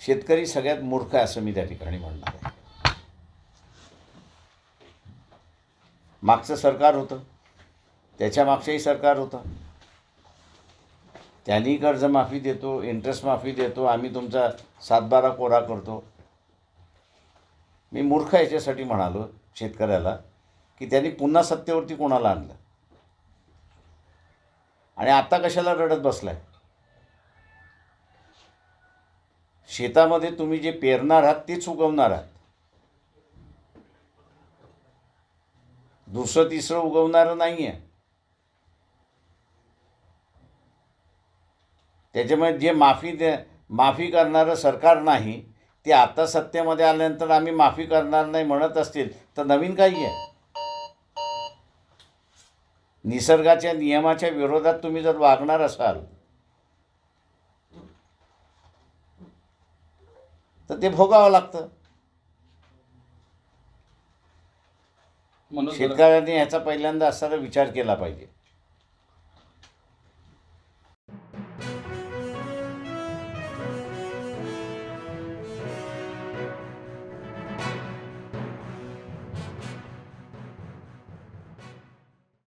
शेतकरी सगळ्यात मूर्ख आहे असं मी त्या ठिकाणी म्हणणार आहे. मागचं सरकार होतं. त्याच्या मागचंही सरकार होतं. त्यांनी कर्जमाफी देतो इंटरेस्ट माफी देतो आम्ही तुमचा सातबारा कोरा करतो. मी मूर्ख याच्यासाठी म्हणालो शेतकऱ्याला की त्यांनी पुन्हा सत्तेवरती कोणाला आणलं? आणि आत्ता कशाला रडत बसला आहे शेतामध्ये तुम्ही जे पेरणार आहात तेच उगवणार आहात. दुसरं तिसरं उगवणारं नाही आहे त्याच्यामुळे जे माफी दे माफी करणारं सरकार नाही ते आता सत्तेमध्ये आल्यानंतर आम्ही माफी करणार नाही म्हणत असतील तर नवीन काही आहे. निसर्गाच्या नियमाच्या विरोधात तुम्ही जर वागणार असाल तर ते भोगावं लागतं. शेतकऱ्यांनी ह्याचा पहिल्यांदा असताना विचार केला पाहिजे.